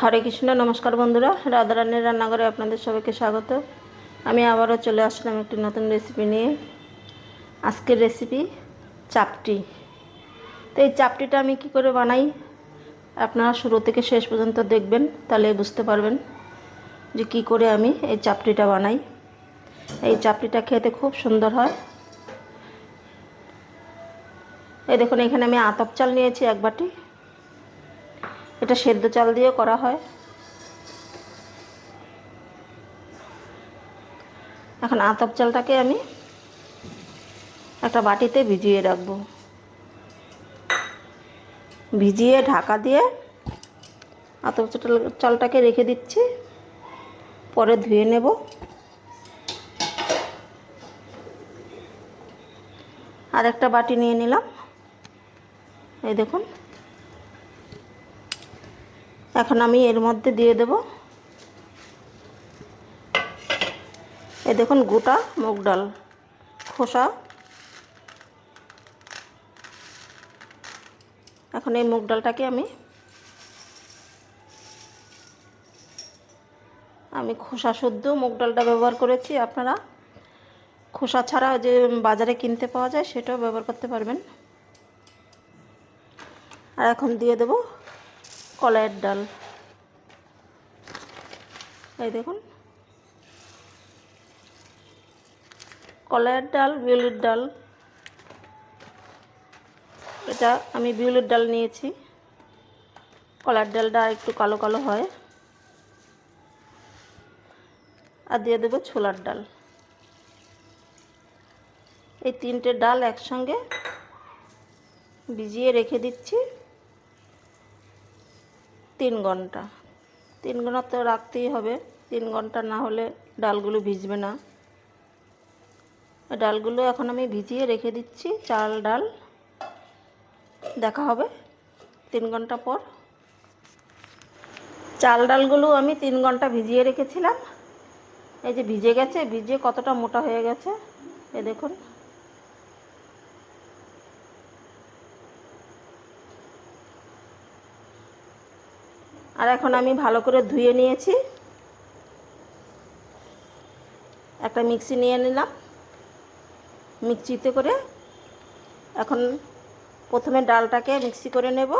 হরে কৃষ্ণ, নমস্কার বন্ধুরা। রাধারানীর রান্নাঘরে আপনাদের সবাইকে স্বাগত। আমি আবারও চলে আসলাম একটি নতুন রেসিপি নিয়ে। আজকের রেসিপি চাপটি। তো এই চাপটিটা আমি কি করে বানাই, আপনারা শুরু থেকে শেষ পর্যন্ত দেখবেন, তাহলে বুঝতে পারবেন যে কি করে আমি এই চাপটিটা বানাই। এই চাপটিটা খেতে খুব সুন্দর হয়। এই দেখুন, এখানে আমি আতপ চাল নিয়েছি এক বাটি। এটা সেদ্ধ চাল দিয়েও করা হয়। এখন আতপ চালটাকে আমি একটা বাটিতে ভিজিয়ে রাখব। ভিজিয়ে ঢাকা দিয়ে আতপ চাল, চালটাকে রেখে দিচ্ছি। পরে ধুয়ে নেব। আর একটা বাটি নিয়ে নিলাম। এই দেখুন। এখন আমি এর মধ্যে দিয়ে দেব। এ দেখুন, গোটা মুগ ডাল, খোসা। এখন এই মুগ ডালটাকে আমি আমি খোসা শুদ্ধ মুগ ডালটা ব্যবহার করেছি। আপনারা খোসা ছাড়া যে বাজারে কিনতে পাওয়া যায়, সেটাও ব্যবহার করতে পারবেন। আর এখন দিয়ে দেব কলাইয়ের ডাল। এই দেখুন। কলাইয়ের ডাল, বিউলির ডাল। এটা আমি বিউলির ডাল নিয়েছি। কলার ডালটা একটু কালো কালো হয়। আর দিয়ে দেবো ছোলার ডাল। এই তিনটে ডাল একসঙ্গে ভিজিয়ে রেখে দিচ্ছি। তিন ঘণ্টা। তিন ঘণ্টা তো রাখতেই হবে। তিন ঘণ্টা না হলে ডালগুলো ভিজবে না। ডালগুলো এখন আমি ভিজিয়ে রেখে দিচ্ছি, চাল, ডাল। দেখা হবে তিন ঘণ্টা পর। চাল, ডালগুলো আমি তিন ঘণ্টা ভিজিয়ে রেখেছিলাম। এই যে ভিজে গেছে, ভিজে কতটা মোটা হয়ে গেছে, এ দেখুন। আর এখন আমি ভালো করে ধুয়ে নিয়েছি। একটা মিক্সি নিয়ে নিলাম। মিক্সিতে করে এখন প্রথমে ডালটাকে মিক্সি করে নেব,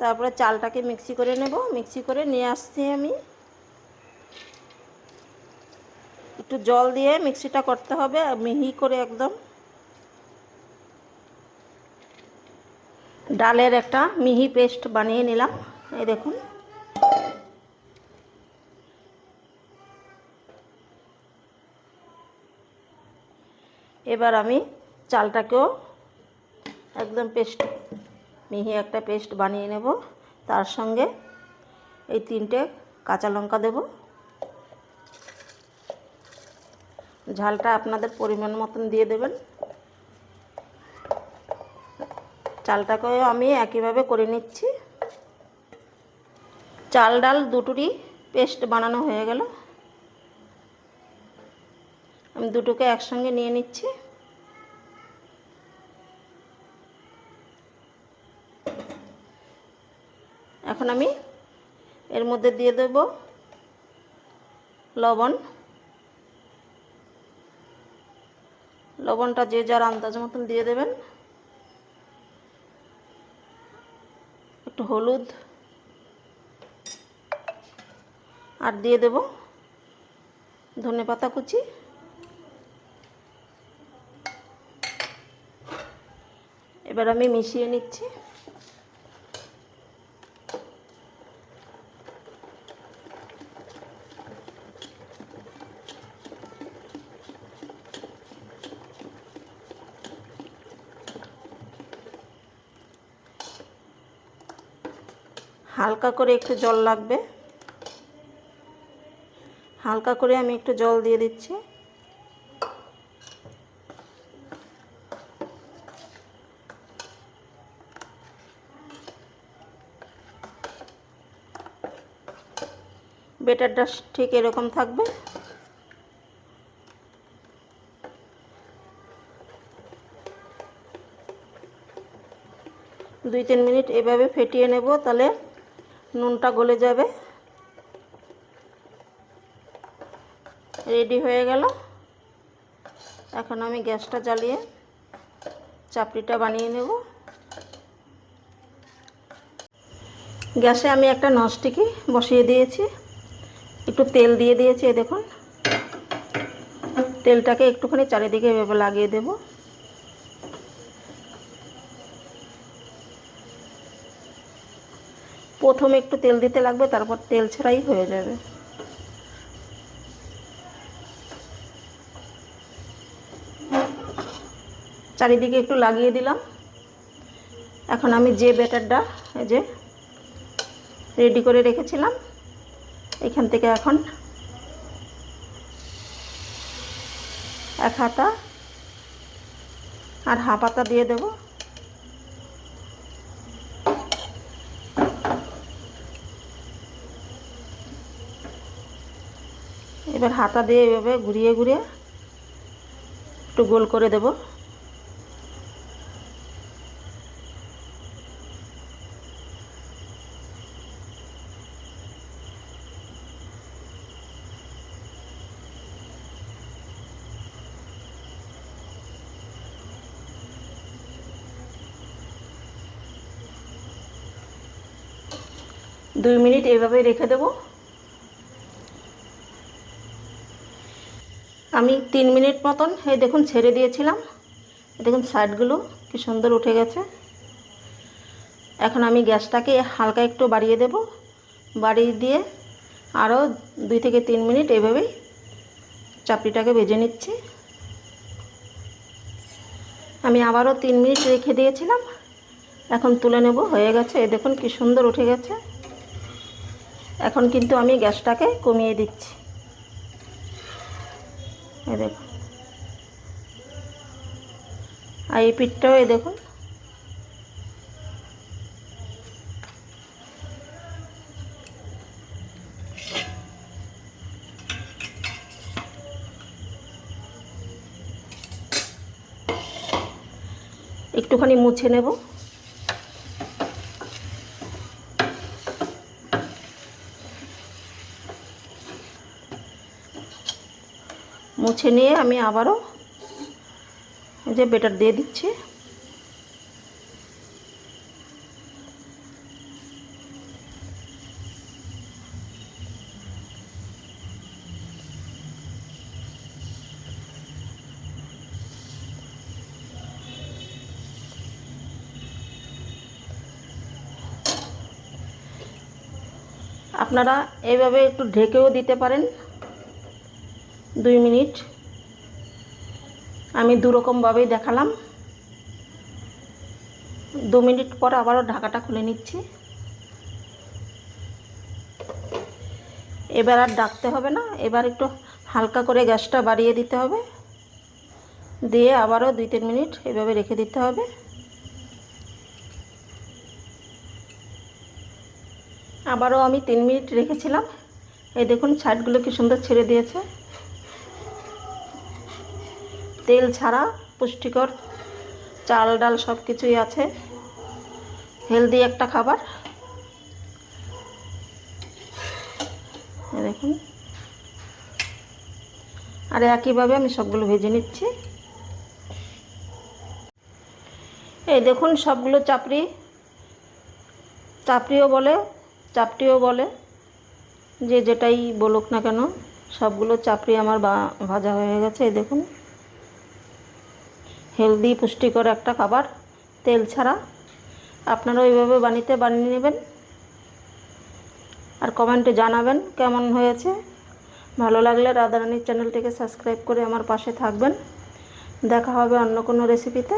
তারপরে চালটাকে মিক্সি করে নেব। মিক্সি করে নিয়ে আসছি আমি। একটু জল দিয়ে মিক্সিটা করতে হবে, মিহি করে একদম। ডালের একটা মিহি পেস্ট বানিয়ে নিলাম, এই দেখুন। এবার আমি চালটাকেও একদম পেস্ট, মিহি একটা পেস্ট বানিয়ে নেব। তার সঙ্গে এই তিনটে কাঁচা লঙ্কা দেব। ঝালটা আপনাদের পরিমাণ মতন দিয়ে দেবেন। চালটাকেও আমি একইভাবে করে নিচ্ছি। চাল ডাল দুটোরই পেস্ট বানানো হয়ে গেল। আমি দুটোকে একসঙ্গে নিয়ে নিচ্ছি। এখন আমি এর মধ্যে দিয়ে দেব লবণ। লবণটা যে যার আন্দাজ মতন দিয়ে দেবেন। একটু হলুদ। আর দিয়ে দেব ধনে পাতা কুচি। এবার আমি মিশিয়ে নিচ্ছি। হালকা করে একটু জল লাগবে। হালকা করে আমি একটু জল দিয়ে দিচ্ছি। বেটারটা ঠিক এরকম থাকবে। দুই তিন মিনিট এভাবে ফেটিয়ে নেব, তাহলে নুনটা গলে যাবে। রেডি হয়ে গেল। এখন আমি গ্যাসটা জ্বালিয়ে চাপড়িটা বানিয়ে নেব। গ্যাসে আমি একটা নস্টিকি বসিয়ে দিয়েছি। একটু তেল দিয়ে দিয়েছি দেখুন। তেলটাকে একটুখানি চারিদিকে এভাবে লাগিয়ে দেব। প্রথমে একটু তেল দিতে লাগবে, তারপর তেল ছাড়াই হয়ে যাবে। চারিদিকে একটু লাগিয়ে দিলাম। এখন আমি যে ব্যাটারটা, এই যে, রেডি করে রেখেছিলাম এখান থেকে এখন এক হাতা আর হাফ হাতা দিয়ে দেব। এবার হাতা দিয়ে এভাবে ঘুরিয়ে ঘুরিয়ে একটু গোল করে দেব। দুই মিনিট এইভাবেই রেখে দেব। আমি তিন মিনিট মতন, এই দেখুন, ছেড়ে দিয়েছিলাম। দেখুন, সাইডগুলো কি সুন্দর উঠে গেছে। এখন আমি গ্যাসটাকে হালকা একটু বাড়িয়ে দেব। বাড়িয়ে দিয়ে আরও দুই থেকে তিন মিনিট এভাবেই চাপড়িটাকে ভেজে নিচ্ছি। আমি আবারও তিন মিনিট রেখে দিয়েছিলাম। এখন তুলে নেব, হয়ে গেছে। এ দেখুন, কি সুন্দর উঠে গেছে। এখন কিন্তু আমি গ্যাসটাকে কমিয়ে দিচ্ছি। এই দেখুন। আর এই পিঠটাও এই দেখুন। একটুখানি মুছে নেব। মুছে নিয়ে আমি আবারও যে বেটার দিয়ে দিচ্ছি। আপনারা এইভাবে একটু ঢেকেও দিতে পারেন। দুই মিনিট। আমি দুরকমভাবেই দেখালাম। দু মিনিট পর আবারও ঢাকাটা খুলে নিচ্ছি। এবার আর ডাকতে হবে না, এবার একটু হালকা করে গ্যাসটা বাড়িয়ে দিতে হবে। দিয়ে আবারও দুই তিন মিনিট এভাবে রেখে দিতে হবে। আবারও আমি তিন মিনিট রেখেছিলাম। এই দেখুন ছাইডগুলো কি সুন্দর ছেড়ে দিয়েছে। তেল ছাড়া পুষ্টিকর চাল ডাল সব কিছুই আছে। হেলদি একটা খাবার। দেখুন। আর একইভাবে আমি সবগুলো ভেজে নিচ্ছি। এই দেখুন, সবগুলো চাপড়ি। চাপড়িও বলে, চাপটিও বলে। যে যেটাই বলুক না কেন, সবগুলো চাপড়ি আমার ভাজা হয়ে গেছে, এই দেখুন। হেলদি, পুষ্টিকর একটা খাবার, তেল ছাড়া। আপনারা ওইভাবে বানিতে বানিয়ে নেবেন। আর কমেন্টে জানাবেন কেমন হয়েছে। ভালো লাগলে রাধারানীর চ্যানেলটিকে সাবস্ক্রাইব করে আমার পাশে থাকবেন। দেখা হবে অন্য কোনো রেসিপিতে